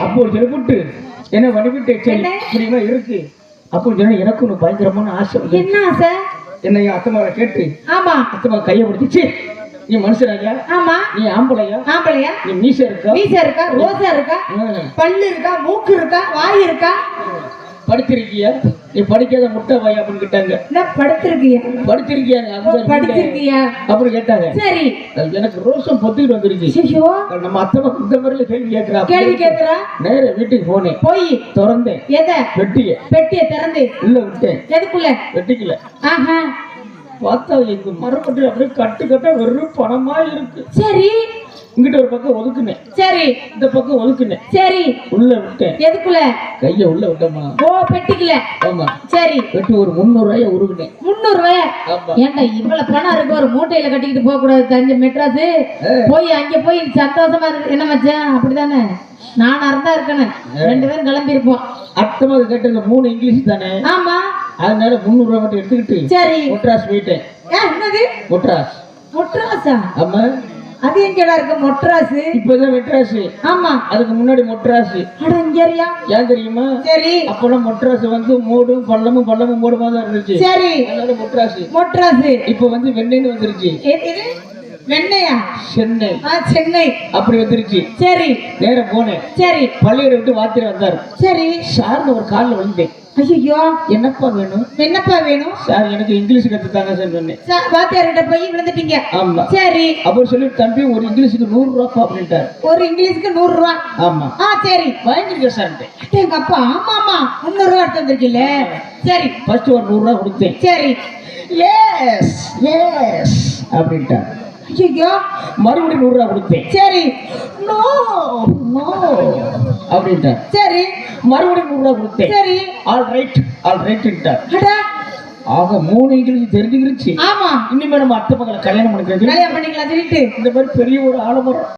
அப்போ சொல்லிவிட்டு என்ன என்ன? இப்படிமா இருக்கு. அப்போ சொன்ன எனக்கு ஒன்று பயங்கரமான ஆசை என்ன ஆசை? என்னைய அத்தமாவை கேட்டு ஆமா. அத்தமா கையை பிடிச்சி நீ மனுஷனாயா ஆமா. நீ ஆம்பளையா? ஆம்பளையா? நீ மீச இருக்கா? மீச இருக்கா? ரோசா இருக்கா. பல்லு இருக்கா? மூக்கு இருக்கா? வாய் இருக்கா? படிச்சிருக்கியா நீ படிக்காத முட்டை வாய் அப்படின்னு கேட்டாங்க. படுத்திருக்கியா? படிச்சிருக்கியா ஓ, படிச்சிருக்கியா அப்படின்னு கேட்டாங்க. சரி. எனக்கு ரோஷம் பொத்திட்டு வந்துருச்சு. நம்ம அத்தமா இந்த மாதிரி கேள்வி கேட்கிறா. கேள்வி கேக்குறா நேர வீட்டுக்கு போனேன். போய். திறந்தேன். எதை? வெட்டிய பெட்டியை திறந்து. உள்ள விட்டேன். எதுக்குள்ள? வெட்டிக்கல ஆஹா. பார்த்தா எங்க மரப்பட்டு அப்படியே கட்டு கட்டா வெறும் பணமா இருக்கு. சரி. இங்கிட்ட ஒரு பக்கம் ஒதுக்குனேன். சரி. இந்த பக்கம் ஒதுக்குனேன். சரி. உள்ள விட்டேன். எதுக்குள்ள? கைய உள்ள விட்டேம்மா. ஓ பெட்டிக்குள்ள. ஆமா. சரி. வெட்டி ஒரு முந்நூறு ரூபாய உருகுனேன். முந்நூறு ரூபாய் ஏன்டா இவ்வளவு பணம் இருக்கு? ஒரு மூட்டையில கட்டிக்கிட்டு போக கூடாது தஞ்சை மெட்ராஸ். போய் அங்க போய் சந்தோஷமா இருக்கு என்ன மச்சான்? அப்படிதானே? நானா இருந்தா இருக்கணும் ரெண்டு பேரும் கிளம்பி இருப்போம் அர்த்தமா கேட்டது மூணு இங்கிலீஷ் தானே? ஆமா. அதனால முந்நூறு ரூபாய் மட்டும் எடுத்துக்கிட்டு சரி. மொட்ராஸ் போயிட்டேன். என்னது? மொட்ராஸ். மொட்ராஸா? ஆமா. அது எங்கடா இருக்கு மொட்ராஸ். இப்பதான் மெட்ராஸ். ஆமா. அதுக்கு முன்னாடி மொட்ராஸ். அட இங்கறியா ஏன் தெரியுமா? சரி. அப்பெல்லாம் மொட்ராஸ் வந்து மூடும் பள்ளமும் பள்ளமும் மூடுமா தான் இருந்துச்சு. சரி. அதனால மொட்ராஸ். மொட்ராஸ். இப்ப வந்து வெண்ணெய்னு வந்துருச்சு. வெண்ணையா? சென்னை. சென்னை. அப்படி வந்துருச்சு. சரி. நேரா போனேன். சரி. பள்ளியோட விட்டு வாத்திர வந்தார். சரி. சார்னு ஒரு காலில் விழுந்தேன். ஐயோ என்னப்பா வேணும்? என்னப்பா வேணும்? சார் எனக்கு இங்கிலீஷ் கற்றுத்தாங்க சார் சொன்னேன். சா- வாத்தியார்கிட்ட போய் விழுந்துட்டீங்க. ஆமா. சரி. அப்புறம் சொல்லி தம்பி ஒரு இங்கிலீஷுக்கு நூறு ரூபாப்பா அப்படின்ட்டார். ஒரு இங்கிலீஷ்க்கு நூறு ரூபா ஆமா. ஆ சரி. வாங்கிருக்க சார்ன்ட்டு. எங்க அப்பா ஆமா ஆமா முந்நூறு ரூபா எடுத்து வந்திருக்கீல்ல சரி. ஃபர்ஸ்ட் ஒரு நூறு ரூபா கொடுத்தேன். சரி. எஸ் எஸ் அப்படின்ட்டார். ஐயோ மறுபடியும் நூறு ரூபா கொடுத்தேன் சரி. No no. அப்படின்ட்டார். சரி. மறுபடியும் நூறு ரூபா கொடுத்தேன் சரி. ஆல் ரைட் ஆல் ரைட்ன்ட்டார் ஆக மூணு இங்கிலீஷ் தெரிஞ்சுக்கிருச்சு. ஆமா. இனிமே நம்ம அத்தை மக்களை கல்யாணம் பண்ணிக்கிறது கல்யாணம் பண்ணிக்கலாம் சொல்லிட்டு. இந்த மாதிரி பெரிய ஒரு ஆலமரம்.